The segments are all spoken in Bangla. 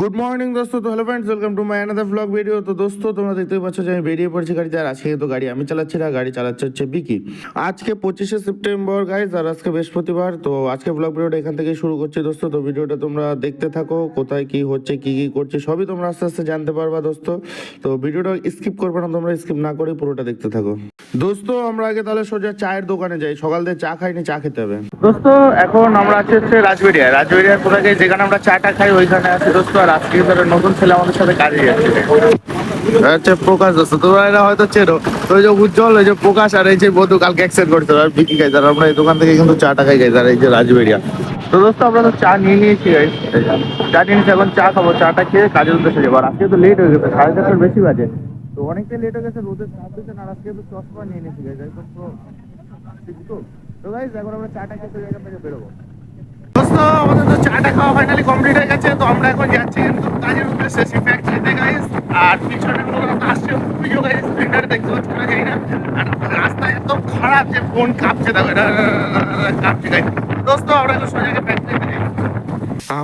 গুড মর্নিং দোস্ত। তো hello friends welcome to my another blog video তো দোস্ত, তোমরা দেখতেই পাচ্ছ যে আমি বেরিয়ে পড়ছি গাড়িতে, আর আজকে তো গাড়ি আমি চালাচ্ছি না, গাড়ি চালাচ্ছে হচ্ছে বিকি আজকে পঁচিশে সেপ্টেম্বর গাইজ আর আজকে বৃহস্পতিবার। তো আজকে ব্লগ ভিডিওটা এখান থেকে শুরু করছি, দোস্ত। তো ভিডিওটা তোমরা দেখতে থাকো, কোথায় কি হচ্ছে, কি কি করছে, সবই তোমরা আস্তে আস্তে জানতে পারবা, দোস্ত। তো ভিডিওটা স্কিপ করবে না, তোমরা স্কিপ না করে পুরোটা দেখতে থাকো। দোস্ত, আমরা আগে তাহলে সোজা চায়ের দোকানে যাই। সকাল থেকে চা খাইনি, চা খেতে হবে। দোস্ত, এখন আমরা আছি হচ্ছে রাজবেরিয়া রাজবেরিয়ার কোথায় যেখানে আমরা চাটা খাই, ওইখানে আছি, দোস্ত। আজকে ধরো নতুন ছেলে আমাদের সাথে কাজে যাচ্ছে। হচ্ছে প্রকাশ দোস্ত তোমরা এরা হয়তো চেনো। তো ওই যে উজ্জ্বল ওই যে প্রকাশ আর এই যে বন্ধু কালকে অ্যাক্সেন্ট করতে আর বিকি গাইজ আর আমরা এই দোকান থেকে কিন্তু চাটা খাই গাইজ এই যে রাজবেরিয়া তো দোস্ত আমরা তো চা নিয়ে নিয়েছি চা নিয়ে নিয়েছি এখন চা খাব। চাটা খেয়ে কাজের উদ্দেশ্যে যাব। আর আজকে তো লেট হয়ে গেছে সাড়ে চারটার বেশি বাজে। তো অনেকটা লেট হয়ে গেছে রোদের তাপ দিচ্ছে আর আজকে তো চশমা নিয়ে নিয়েছি গাইজ একদম তো তো? গাইজ এখন আমরা চাটা খেতে জায়গা থেকে বেরোবো। দোস্ত আমাদের তো চাটা খাওয়া ফাইনালি কমপ্লিট হয়ে গেছে তো আমরা এখন যাচ্ছি, কিন্তু কাজের উদ্দেশ্যে সেই ফ্যাক্টরিতে গাইস আর পিছনে লোক আসছে পুজো গাইস স্প্লেন্ডার দেখতে পাচ্ছি না জানি না। আর রাস্তা এত খারাপ যে ফোন কাঁপছে, দেখো কাঁপছে গাইস দোস্ত, আমরা এখন যাই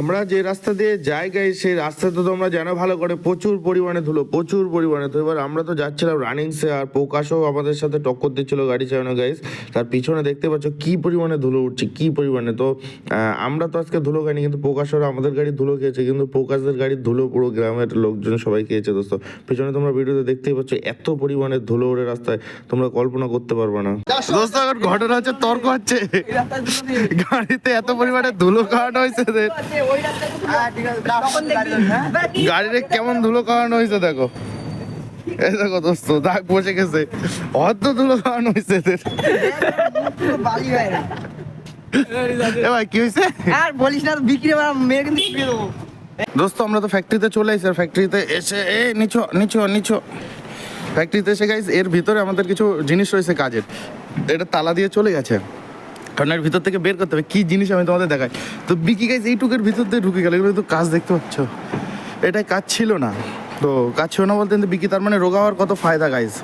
আমরা যে রাস্তা দিয়ে যাই গাই সেই রাস্তা তো তোমরা জানো ভালো করে প্রচুর পরিমাণে ধুলো প্রচুর পরিমাণে তো এবার আমরা তো যাচ্ছিলাম রানিংসে আর প্রকাশও আমাদের সাথে টক্কর দিচ্ছিল গাড়ি চালানো গাইস তার পিছনে দেখতে পাচ্ছ কি পরিমাণে ধুলো উঠছে কি পরিমাণে। তো আমরা তো আজকে ধুলো খাইনি কিন্তু প্রকাশরা আমাদের গাড়ি ধুলো খেয়েছে কিন্তু প্রকাশদের গাড়ির ধুলো পুরো গ্রামের লোকজন সবাই খেয়েছে দোস্ত। পিছনে তোমরা ভিডিওতে দেখতেই পাচ্ছ এত পরিমাণে ধুলো ওড়ে রাস্তায় তোমরা কল্পনা করতে পারবে না। দোস্ত এখন ঘটনা হচ্ছে তর্ক হচ্ছে। গাড়িতে এত পরিমাণে ধুলো খাওয়ানো হয়েছে যে গাড়িতে কেমন ধুলো খাওয়ানো হয়েছে দেখো। এই দেখো দোস্ত দাগ বসে গেছে। অর্ধ ধুলো খাওয়ানো হয়েছে। ভাই কি হয়েছে? আর বলিস না বিক্রি মেয়ে কিন্তু বিক্রি দেবো। দোস্ত আমরা তো ফ্যাক্টরিতে চলে এসেছি আর ফ্যাক্টরিতে এসে এ নিচো নিচো নিচো ফ্যাক্টরিতে এসে গাইস এর ভিতরে আমাদের কিছু জিনিস রয়েছে কাজের। এটা তালা দিয়ে চলে গেছে। কারণ এর ভিতর থেকে বের করতে হবে। কী জিনিস আমি তোমাদের দেখাই? তো বিকি গাইজ এইটুকের ভিতর দিয়ে ঢুকে গেল। এগুলো তো কাজ দেখতে পাচ্ছ। এটাই কাজ ছিল না। তো কাজ ছিল না বলতে কিন্তু বিকি, তার মানে রোগা হওয়ার কত ফায়দা গাইস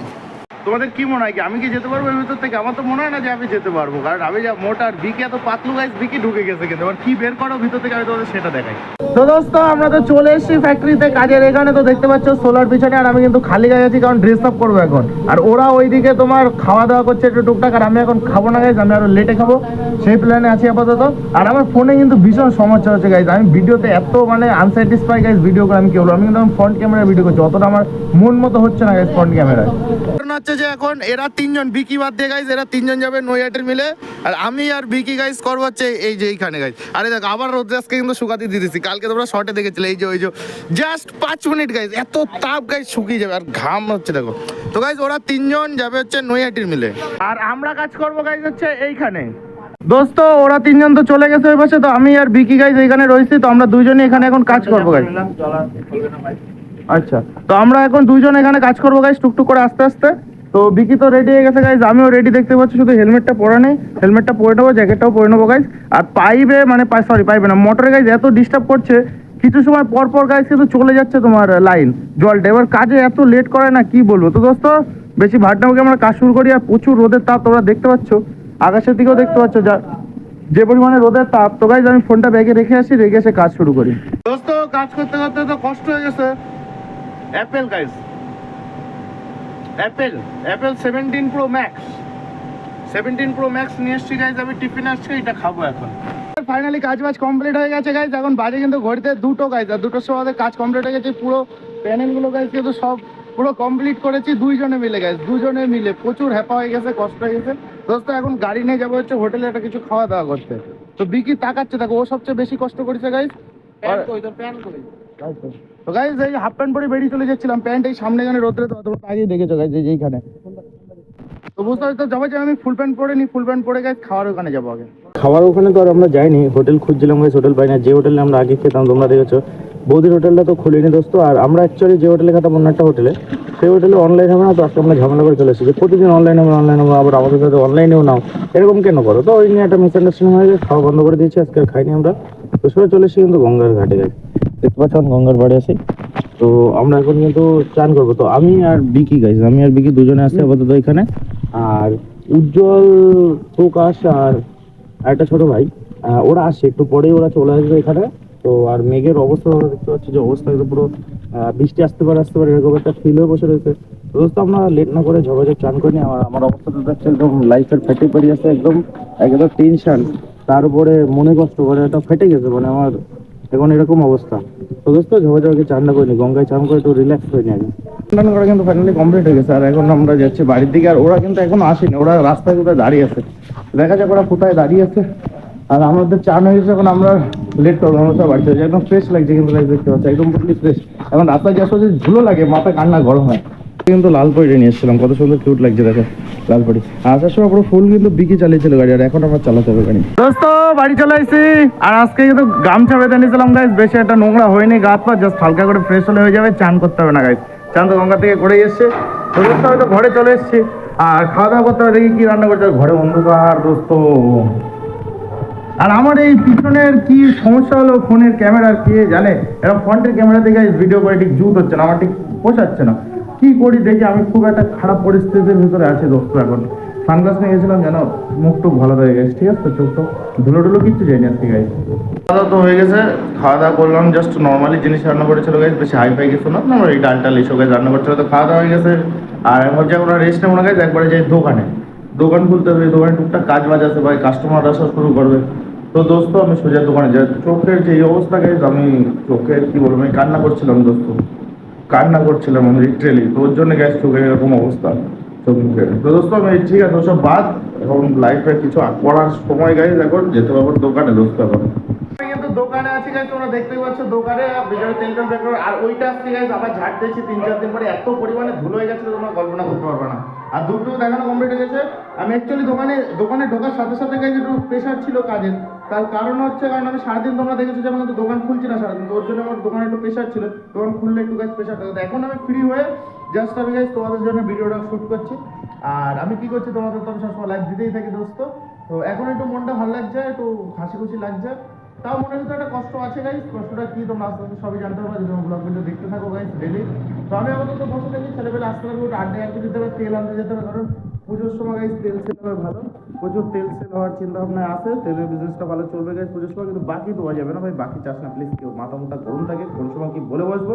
তোমাদের কি মনে হয় কি? আমি কি যেতে পারব এর ভিতর থেকে? আমার তো মনে হয় না যে আমি যেতে পারব। কারণ আমি যা মোটা আর বিকি এত পাতলু গাইস বিকি ঢুকে গেছে কিন্তু। এবার কি বের করো ভিতর থেকে আমি তোমাদের সেটা দেখাই। তো দোস্ত আমরা তো চলে এসেছি ফ্যাক্টরিতে কাজের এখানে। তো দেখতে পাচ্ছ সোলার পিছনে আর আমি কিন্তু খালি গায়ে আছি কারণ ড্রেস আপ করব এখন। আর ওরা ওইদিকে তোমার খাওয়া দাওয়া করছে একটু টুকটাক আর আমি এখন খাব না গাইজ আমি আরও লেটে খাব। সেই প্ল্যানে আছি আপাতত। আর আমার ফোনে কিন্তু ভীষণ সমস্যা হচ্ছে গাইজ আমি ভিডিওতে এত মানে আনস্যাটিসফাই গাইজ ভিডিও করে আমি কি বলব? আমি কিন্তু ফ্রন্ট ক্যামেরা ভিডিও করছি অতটা আমার মন মতো হচ্ছে না গাইজ ফ্রন্ট ক্যামেরায় হচ্ছে যে এখন এরা তিনজন বিকি বাদ দিয়ে গাইজ এরা তিনজন যাবে নৈয়াটের মিলে। আর আমি আর বিকি গাইজ করব হচ্ছে এই যে এইখানে গাইজ আরে দেখ, আবার রোদ্রাসকে কিন্তু শুকাতে দিয়ে দিচ্ছি কালকে তোমরা শর্টে দেখেছিলে, এই যে, ওই যে জাস্ট পাঁচ মিনিট গাইজ এত তাপ গাইজ শুকিয়ে যাবে। আর ঘাম হচ্ছে দেখো। তো গাইজ ওরা তিনজন যাবে হচ্ছে নৈয়াটির মিলে। আর আমরা কাজ করব গাইজ হচ্ছে এইখানে। দোস্ত, ওরা তিনজন তো চলে গেছে ওই পাশে, তো আমি আর বিকি গাইজ এখানে রয়েছি, তো আমরা দুইজনই এখানে এখন কাজ করব গাইজ আচ্ছা তো আমরা এখন দুইজন এখানে কাজ করব গাইজ টুকটুক করে আস্তে আস্তে। তো বিকি তো রেডি হয়ে গেছে গাইজ আমিও রেডি দেখতে পাচ্ছি, শুধু হেলমেটটা পরে নেই। হেলমেটটা পরে নেব জ্যাকেটটাও পরে নেব গাইজ আর পাইবে মানে সরি পাইবে না মোটরে গাইজ এত ডিস্টার্ব করছে, কিছু সময় পর পর গাইজ কিন্তু চলে যাচ্ছে তোমার লাইন জলটা এবার কাজে এত লেট করে না, কি বলব? তো দোস্ত, বেশি ভাট নামকে আমরা কাজ শুরু করি, আর প্রচুর রোদের তাপ তোমরা দেখতে পাচ্ছ। আকাশের দিকেও দেখতে পাচ্ছ, যা যে পরিমাণে রোদের তাপ। তো গাইজ আমি ফোনটা ব্যাগে রেখে আসি, রেখে এসে কাজ শুরু করি। দোস্ত, কাজ করতে করতে তো কষ্ট হয়ে গেছে। Apple guys Apple Apple seventeen Pro Max seventeen Pro Max নিয়ে এসছি গাইজ আমি টিফিন আসছে এটা খাব এখন। ফাইনালি কাজ বাজ কমপ্লিট হয়ে গেছে গাইজ এখন বাজে কিন্তু ঘড়িতে দুটো গাইজ আর দুটোর সময় কাজ কমপ্লিট হয়ে গেছে পুরো প্যানেলগুলো গাইজ কিন্তু সব পুরো কমপ্লিট করেছি দুইজনে মিলে গাইজ দুজনে মিলে প্রচুর হ্যাপা হয়ে গেছে কষ্ট হয়ে গেছে। দোস্ত এখন গাড়ি নিয়ে যাব হচ্ছে হোটেলে একটা কিছু খাওয়া দাওয়া করতে। তো বিকি তাকাচ্ছে দেখো ও সবচেয়ে বেশি কষ্ট করেছে গাইজ তো গাইজ এই হাফ প্যান্ট পরে বেরিয়ে চলে যাচ্ছিলাম। প্যান্ট এই সামনে এখানে রোদ্রে তো তোমরা আগেই দেখেছ গাইজ এইখানে। তো বুঝতে পারছ যাব যে আমি ফুল প্যান্ট পরে নি ফুল প্যান্ট পরে গাইজ খাওয়ার ওখানে যাব আগে। খাবার ওখানে তো আর আমরা যাইনি হোটেল খুঁজছিলাম গাইস হোটেল পাই না যে হোটেলে আমরা আগে খেতাম, তোমরা দেখেছ, বৌদির হোটেলটা তো খুলিনি দোস্ত। আর আমরা অ্যাকচুয়ালি যে হোটেলে খেতাম, অন্য একটা হোটেলে সেই হোটেলে অনলাইন হবে না তো আজকে আমরা ঝামেলা করে চলে এসেছি। প্রতিদিন অনলাইন হবে অনলাইন হবে, আবার আমাদের সাথে অনলাইনেও নাও। এরকম কেন করো? তো ওই নিয়ে একটা মিসআন্ডারস্ট্যান্ডিং হয়ে গেছে, খাওয়া বন্ধ করে দিয়েছি, আজকে খাইনি আমরা। তো সবাই চলে এসেছি কিন্তু গঙ্গার ঘাটে গেছি দেখতে পাচ্ছ গঙ্গার বাড়ি আছি। তো আমরা এখন কিন্তু চান করব। তো আমি আর বিকি গাইজ আমি আর বিকি দুজনে আছি আপাতত এখানে। আর উজ্জ্বল প্রকাশ আর একটা ছোট ভাই ওরা আসছে। একটু পরেই ওরা চলে আসবে এখানে। তো আর মেঘের অবস্থা দেখতে পাচ্ছি যে অবস্থা একদম পুরো বৃষ্টি আসতে পারে আসতে পারে এরকম একটা ফিল হয়ে বসে রয়েছে। তো দোস্ত আমরা লেট না করে ঝগড়া চান করে। আমার আমার অবস্থাটা দেখছে একদম লাইফের ফেটে পেরিয়ে আছে একদম একদম টেনশন তারপরে মনে কষ্ট করে এটা ফেটে গেছে। মানে আমার এখন এরকম অবস্থা। তো দোস্ত ঝগড়া ঝগড়াকে চান করিনি গঙ্গায় চান করে একটু রিল্যাক্স হয়ে নিয়ে স্নান করা কিন্তু ফাইনালি কমপ্লিট হয়ে গেছে, আর এখন আমরা যাচ্ছি বাড়ির দিকে, আর ওরা কিন্তু এখনও আসেনি, ওরা রাস্তায় কোথায় দাঁড়িয়ে আছে। দেখা যাক ওরা কোথায় দাঁড়িয়ে আছে। আর আমাদের চান হয়ে গেছে, এখন আমরা লেট করব, আমরা সব বাড়িতে একদম ফ্রেশ লাগছে কিন্তু দেখতে পাচ্ছি, একদম ফ্রেশ এখন রাস্তায় যে আসলে ধুলো লাগে মাথা কান্না, গরম হয়। কিন্তু লাল পরি নিয়ে এসেছিলাম। কত সুন্দর কিউট লাগছে দেখো, লাল পরি। আসার সময় পুরো ফুল কিন্তু বিকি চালিয়েছিল গাড়ি, আর এখন আমার চালাতে হবে গাড়ি। দোস্ত, বাড়ি চলে আসছি আর আজকে কিন্তু গামছা বেঁধে নিয়েছিলাম গাইস বেশি একটা নোংরা হয়নি গাছ পা জাস্ট হালকা করে ফ্রেশ হলে হয়ে যাবে, চান করতে হবে না গাইস চান তো গঙ্গা থেকে করেই এসছে। দোস্ত হয়তো ঘরে চলে এসছি। আর খাওয়া দাওয়া করতে দেখি কি রান্না করতে ঘরে অন্ধকার, দোস্ত। আর আমার এই পিছনের কি সমস্যা হলো, ফোনের ক্যামেরার কে জানে? এরকম ফ্রন্টের ক্যামেরা থেকে ভিডিও করে ঠিক জুত হচ্ছে না, আমার ঠিক পোষাচ্ছে না। কি করি দেখি? আমি খুব একটা খারাপ পরিস্থিতির ভিতরে আছি দোস্ত এখন। সানগ্লাস নিয়ে গেছিলাম যেন মুখ টুক ভালো হয়ে গেছে, ঠিক আছে? চোখ তো ধুলো টুলো কিচ্ছু যায়নি আজকে গাইজ খাওয়া দাওয়া তো হয়ে গেছে, খাওয়া দাওয়া করলাম জাস্ট নর্মালি জিনিস রান্না করেছিল গাইজ বেশি হাই ফাই কিছু না নর্মালি ডাল টাল এসব গাইজ রান্না করছিল, তো খাওয়া দাওয়া হয়ে গেছে। আর এখন যে আমরা রেস্ট নেব না গাইজ একবারে যাই দোকানে। দোকান খুলতে হবে, দোকানে টুকটাক কাজ বাজ আছে, ভাই কাস্টমার আসা শুরু করবে। তো দোস্ত, আমি সোজা দোকানে যাই। চোখের যে এই অবস্থা গেছে আমি চোখের, কি বলব, আমি কান্না করছিলাম, দোস্ত। কান্না করছিলাম আমি লিটারেলি তো ওর জন্য গ্যাস চোখে এরকম অবস্থা, চোখ মুখের তো দোস্ত, আমি ঠিক আছে, ওসব বাদ, এখন লাইফে কিছু করার সময় গাইজ এখন যেতে পারব দোকানে, দোস্ত, এখন। কিন্তু দোকানে আছি গাইজ তোমরা দেখতেই পাচ্ছ, দোকানে বিজয় তেল তেল আর ওইটা আসছে গাইজ আবার ঝাড় দিয়েছি তিন চার দিন পরে, এত পরিমাণে ধুলো হয়ে গেছে তোমরা কল্পনা করতে পারবে না। আর দুটো দেখানো কমপ্লিট হয়ে গেছে। আমি অ্যাকচুয়ালি দোকানে দোকানে ঢোকার সাথে সাথে গাইজ একটু প্রেশার ছিল কাজের। তার কারণ হচ্ছে, কারণ আমি সারাদিন তোমরা দেখেছ যে আমি কিন্তু দোকান খুলছি না সারাদিন ওর জন্য আমার দোকানে একটু প্রেশার ছিল। দোকান খুললে একটু গাইজ প্রেশার থাকে এখন আমি ফ্রি হয়ে জাস্ট আমি গাইজ তোমাদের জন্য ভিডিওটা শ্যুট করছি। আর আমি কি করছি, তোমাদের তো আমি সবসময় লাইভ দিতেই থাকি দোস্ত। তো এখন একটু মনটা ভালো লাগছে, একটু হাসি খুশি লাগছে। তাও মনে ভিতরে একটা কষ্ট আছে গাইস কষ্টটা কি তোমরা আস্তে আস্তে সবই জানতে পারবে যদি ব্লগ ভিডিও দেখতে থাকো গাইস ডেলি তো আমি আপাতত বসে থাকি ছেলেবেলা আসতে একটু আড্ডা একটু দিতে হবে, তেল আনতে যেতে হবে, কারণ পুজোর সময় গাইস তেল সেল হবে ভালো। প্রচুর তেল সেল হওয়ার চিন্তা ভাবনা আছে, তেলের বিজনেসটা ভালো চলবে গাইস পুজোর সময়, কিন্তু বাকি দেওয়া যাবে না ভাই, বাকি চাস না প্লিজ কেউ মাথা মুথা গরম থাকে কোন সময় কি বলে বসবো,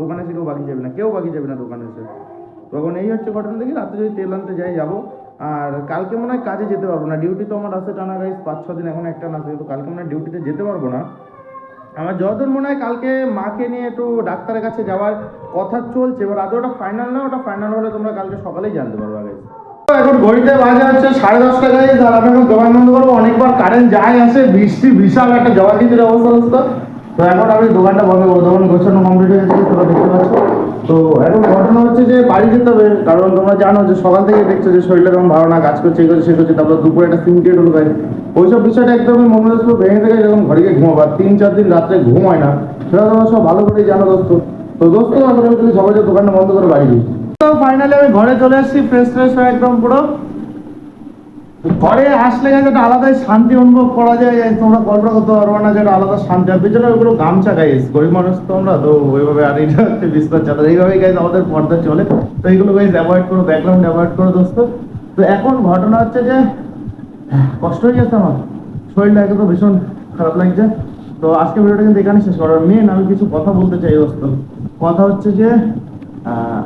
দোকানে এসে কেউ বাকি যাবে না, কেউ বাকি যাবে না দোকানে এসে। তখন এই হচ্ছে ঘটনা, দেখি রাতে যদি তেল আনতে যাই, যাব। আর কালকে মনে হয় কাজে যেতে পারব না ডিউটি তো আমার আছে টানা গাইস পাঁচ, ছ দিন এখন একটা না তো কালকে মনে হয় ডিউটিতে যেতে পারব না। আমার যতদূর মনে হয় কালকে মাকে নিয়ে একটু ডাক্তারের কাছে যাওয়ার কথা চলছে, এবার আদৌ ওটা ফাইনাল না, ওটা ফাইনাল হলে তোমরা কালকে সকালেই জানতে পারবে গাইস এখন ঘড়িতে বাজে হচ্ছে সাড়ে দশটা গাইজ আর আমি এখন দোকান বন্ধ করব অনেকবার কারেন্ট যায় আসে, বৃষ্টি বিশাল একটা জবা খিচুড়ি অবস্থা। অবস্থা তো এখন আমি দোকানটা বন্ধ করব দোকান গোছানো কমপ্লিট হয়ে গেছে, তোমরা দেখতে পাচ্ছ। তো এখন ঘটনা হচ্ছে যে বাড়ি যেতে হবে, কারণ তোমরা জানো যে সকাল থেকে দেখছ যে শরীরটা কেমন ভালো না, কাজ করছে, এই করছে সে করছে, তারপর দুপুরে একটা সিমটেড হলো গাইজ ওইসব বিষয়টা একদমই মনে পুরো ভেঙে থেকে যখন ঘরে গিয়ে তিন চার দিন রাত্রে ঘুম হয় না। সেটা তোমরা সব ভালো করেই জানো, দোস্ত। তো দোস্ত এখন আমি সবাই দোকানটা বন্ধ করে বাড়ি দিই তো ফাইনালি আমি ঘরে চলে এসেছি ফ্রেশ ফ্রেশ হয়ে একদম পুরো। ঘরে আসলে গেছে একটা আলাদাই শান্তি অনুভব করা যায় তোমরা করতে পারব না যে একটা আলাদা শান্তি। আর পিছনে ওগুলো গামছা গরিব মানুষ তো তো ওইভাবে আর এটা হচ্ছে বিস্তার এইভাবেই আমাদের পর্দা চলে। তো এইগুলো অ্যাভয়েড করো ব্যাকগ্রাউন্ড অ্যাভয়েড করো, দোস্ত। তো এখন ঘটনা হচ্ছে যে, কষ্ট হয়ে গেছে আমার। শরীরটা একদম ভীষণ খারাপ লাগছে। তো আজকে ভিডিওটা কিন্তু এখানে শেষ করার মেন আমি কিছু কথা বলতে চাই, দোস্ত। কথা হচ্ছে যে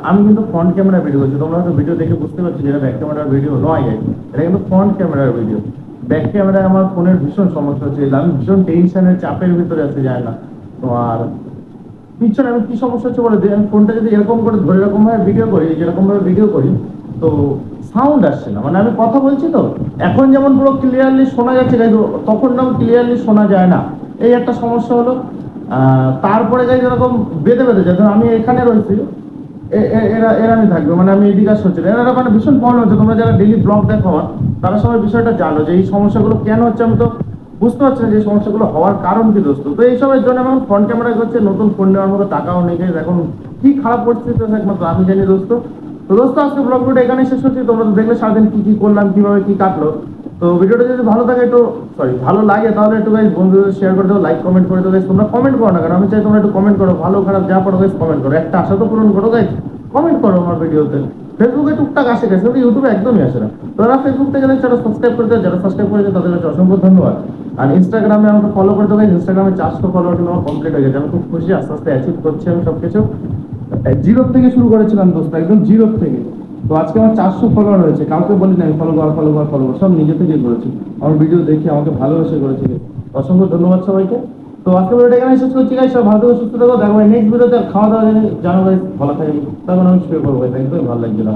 আমি কিন্তু ফ্রন্ট ক্যামেরা ভিডিও করছি। তোমরা হয়তো ভিডিও দেখে বুঝতে পারছ যে এটা ব্যাক ক্যামেরার ভিডিও নয় এটা। কিন্তু ফ্রন্ট ক্যামেরার ভিডিও ব্যাক ক্যামেরায় আমার ফোনের ভীষণ সমস্যা হচ্ছে। আমি ভীষণ টেনশনের চাপের ভিতরে আছে যায় না। তো আর পিছনে আমি কি সমস্যা হচ্ছে বলে? আমি ফোনটা যদি এরকম করে ধরে এরকম ভাবে ভিডিও করি যেরকম ভাবে ভিডিও করি, তো সাউন্ড আসছে না। মানে আমি কথা বলছি তো। এখন যেমন পুরো ক্লিয়ারলি শোনা যাচ্ছে, কিন্তু তখন না ক্লিয়ারলি শোনা যায় না। এই একটা সমস্যা হলো। তারপরে যাই যেরকম বেঁধে বেঁধে যায়। আমি এখানে রয়েছি এরা এরা আমি থাকবে। মানে আমি এদিকে সচ্ছি এরা মানে ভীষণ প্রবলেম হচ্ছে। তোমরা যারা ডেলি ব্লগ দেখো, তারা সবাই বিষয়টা জানো যে এই সমস্যাগুলো কেন হচ্ছে আমি তো বুঝতে পারছি না যে সমস্যাগুলো হওয়ার কারণ কি দোস্ত। তো এইসবের জন্য এখন ফ্রন্ট ক্যামেরা করছে, নতুন ফোন নেওয়ার মতো টাকাও নেই। এখন কি খারাপ পরিস্থিতি আছে একমাত্র আমি জানি দোস্ত। তো দোস্ত, আজকে ব্লগ এখানে শেষ করছি। তোমরা তো দেখলে সারাদিন কি কি করলাম, কীভাবে কি কাটলো। তো ভিডিওটা যদি ভালো থাকে একটু সরি ভালো লাগে, তাহলে একটু গাইজ বন্ধুদের শেয়ার করে দাও লাইক কমেন্ট করে দাও, guys। তোমরা কমেন্ট করো না কারণ আমি চাই তোমরা একটু কমেন্ট করো, ভালো, খারাপ, যা পড়ো গাইজ কমেন্ট করো। একটা আশা তো পূরণ করো গাইজ কমেন্ট করো আমার ভিডিওতে। ফেসবুকে টুকটাক আসে গেছে কিন্তু ইউটিউবে একদমই আসে না। তো যারা ফেসবুক দেখছে যারা সাবস্ক্রাইব করে দেয় যারা সাবস্ক্রাইব করেছে তাদের কাছে অসংখ্য ধন্যবাদ। আর ইনস্টাগ্রামে আমাকে ফলো করে দেবে ইনস্টাগ্রামে চারশো ফলোয়ার আমার কমপ্লিট হয়ে গেছে। আমি খুব খুশি, আস্তে আস্তে অ্যাচিভ করছি আমি সব কিছু জিরো থেকে শুরু করেছিলাম দোস্ত, একদম জিরো থেকে। তো আজকে আমার চারশো ফলোয়ার রয়েছে, কাউকে বলি না ফলো কর ফলো কর ফলো সব নিজে থেকে করেছি। আমার ভিডিও দেখে আমাকে ভালোবেসে করেছে। অসংখ্য ধন্যবাদ সবাইকে। তো আজকে ভিডিওটা এখানে শেষ করছি গাইস সব ভালো থেকো, সুস্থ থাকো, দেখো নেক্সট ভিডিওতে খাওয়া দাওয়া জানো গাইস ভালো থাকবে তখন আমি শুয়ে পড়ব ভালো লাগছিল